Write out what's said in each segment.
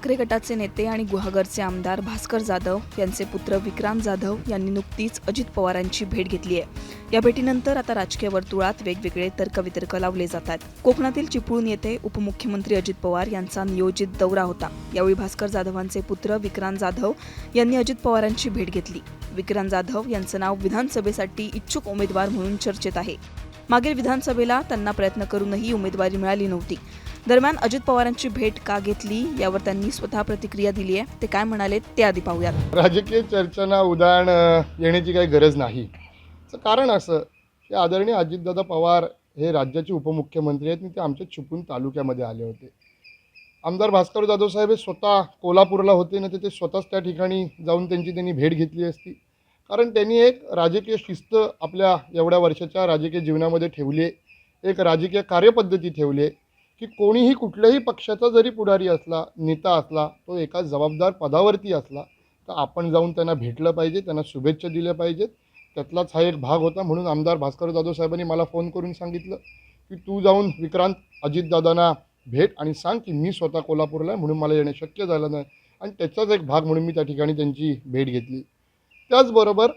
ठाकरे गटाचे नेते आणि गुहागरचे आमदार भास्कर जाधव यांचे पुत्र विक्रांत जाधव यांनी नुकतीच अजित पवारांची भेट घेतली आहे. या भेटीनंतर आता राजकीय वर्तुळात वेगवेगळे तर्कवितर्क लावले जातात. कोकणातील चिपळूण येथे उपमुख्यमंत्री अजित पवार यांचा नियोजित दौरा होता. यावेळी भास्कर जाधवांचे पुत्र विक्रांत जाधव यांनी अजित पवारांची भेट घेतली. विक्रांत जाधव यांचं नाव विधानसभेसाठी इच्छुक उमेदवार म्हणून चर्चेत आहे. मागील विधानसभेला त्यांना प्रयत्न करूनही उमेदवारी मिळाली नव्हती. दरम्यान अजित पवारांची भेट का घेतली यावर त्यांनी स्वतः प्रतिक्रिया दिली आहे. ते काय म्हणाले ते आधी पाहूयात. राजकीय चर्चांना उदाहरण येण्याची काही गरज नाही. कारण असं की आदरणीय अजितदादा पवार हे राज्याचे उपमुख्यमंत्री आहेत आणि ते आमच्या चिपळूण तालुक्यामध्ये आले होते. आमदार भास्कर जाधव साहेब हे स्वतः कोल्हापूरला होते ना ते स्वतःच त्या ठिकाणी जाऊन त्यांची त्यांनी भेट घेतली असती. कारण त्यांनी एक राजकीय शिस्त आपल्या एवढ्या वर्षाच्या राजकीय जीवनामध्ये ठेवली एक राजकीय कार्यपद्धती ठेवली आहे. की कोणीही कुठल्याही पक्षाचा जरी पुढारी असला नेता असला तो एका जबाबदार पदावरती असला तर आपण जाऊन त्यांना भेटलं पाहिजे त्यांना शुभेच्छा दिल्या पाहिजेत. त्यातलाच हा एक भाग होता म्हणून आमदार भास्कर जाधव साहेबांनी मला फोन करून सांगितलं की तू जाऊन विक्रांत अजितदादांना भेट आणि सांग की मी स्वतः कोल्हापूरला आहे म्हणून मला येणं शक्य झालं नाही. आणि त्याचाच एक भाग म्हणून मी त्या ठिकाणी त्यांची भेट घेतली. त्याचबरोबर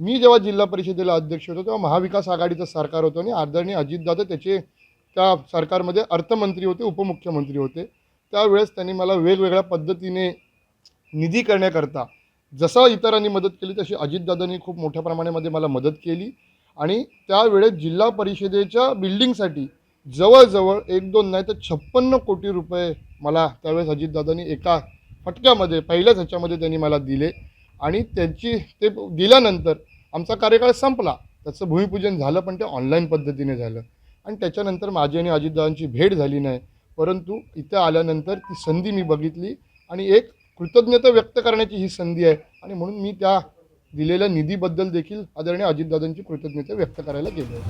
मी जेव्हा जिल्हा परिषदेला अध्यक्ष होतो तेव्हा महाविकास आघाडीचं सरकार होतं आणि आदरणीय अजितदादा त्याचे त्या सरकारमध्ये अर्थमंत्री होते उपमुख्यमंत्री होते. त्यावेळेस त्यांनी मला वेगवेगळ्या पद्धतीने निधी करण्याकरता जसं इतरांनी मदत केली तशी अजितदादांनी खूप मोठ्या प्रमाणामध्ये मला मदत केली. आणि त्यावेळेस जिल्हा परिषदेच्या बिल्डिंगसाठी जवळजवळ एक दोन नाही तर छप्पन्न कोटी रुपये मला त्यावेळेस अजितदादांनी एका फटक्यामध्ये पहिल्याच ह्याच्यामध्ये त्यांनी मला दिले. आणि त्यांची ते दिल्यानंतर आमचा कार्यकाळ संपला. त्याचं भूमिपूजन झालं पण ते ऑनलाईन पद्धतीने झालं. आणि त्याच्यानंतर माझी आणि अजितदादांची भेट झाली नाही. परंतु इथं आल्यानंतर ती संधी मी बघितली आणि एक कृतज्ञता व्यक्त करण्याची ही संधी आहे. आणि म्हणून मी त्या दिलेल्या निधीबद्दल देखील आदरणीय अजितदादांची कृतज्ञता व्यक्त करायला गेलो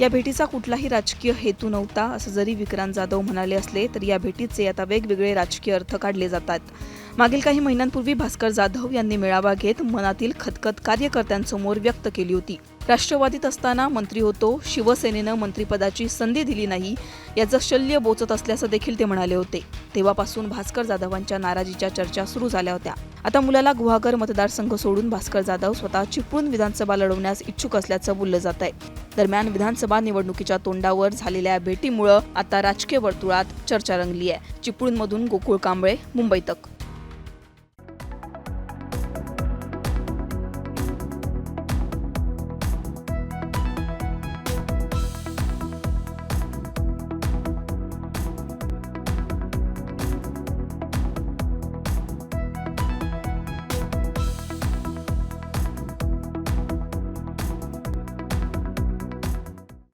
या भेटीचा कुठलाही राजकीय हेतू नव्हता. असं जरी विक्रांत जाधव म्हणाले असले तरी या भेटीचे आता वेगवेगळे राजकीय अर्थ काढले जातात. मागील काही महिन्यांपूर्वी भास्कर जाधव यांनी मेळावा घेत मनातील खतखत कार्यकर्त्यांसमोर व्यक्त केली होती. राष्ट्रवादीत असताना मंत्री होतो शिवसेनेनं मंत्रिपदाची संधी दिली नाही याचं शल्य बोचत असल्याचं देखील ते म्हणाले होते. तेव्हापासून भास्कर जाधवांच्या नाराजीच्या चर्चा सुरू झाल्या होत्या. आता मुलाला गुहागर मतदारसंघ सोडून भास्कर जाधव स्वतः चिपळूण विधानसभा लढवण्यास इच्छुक असल्याचं बोललं जात आहे दरम्यान विधानसभा निवडणुकीच्या तोंडावर झालेल्या भेटीमुळं आता राजकीय वर्तुळात चर्चा रंगली आहे चिपळूणमधून गोकुळ कांबळे मुंबई तक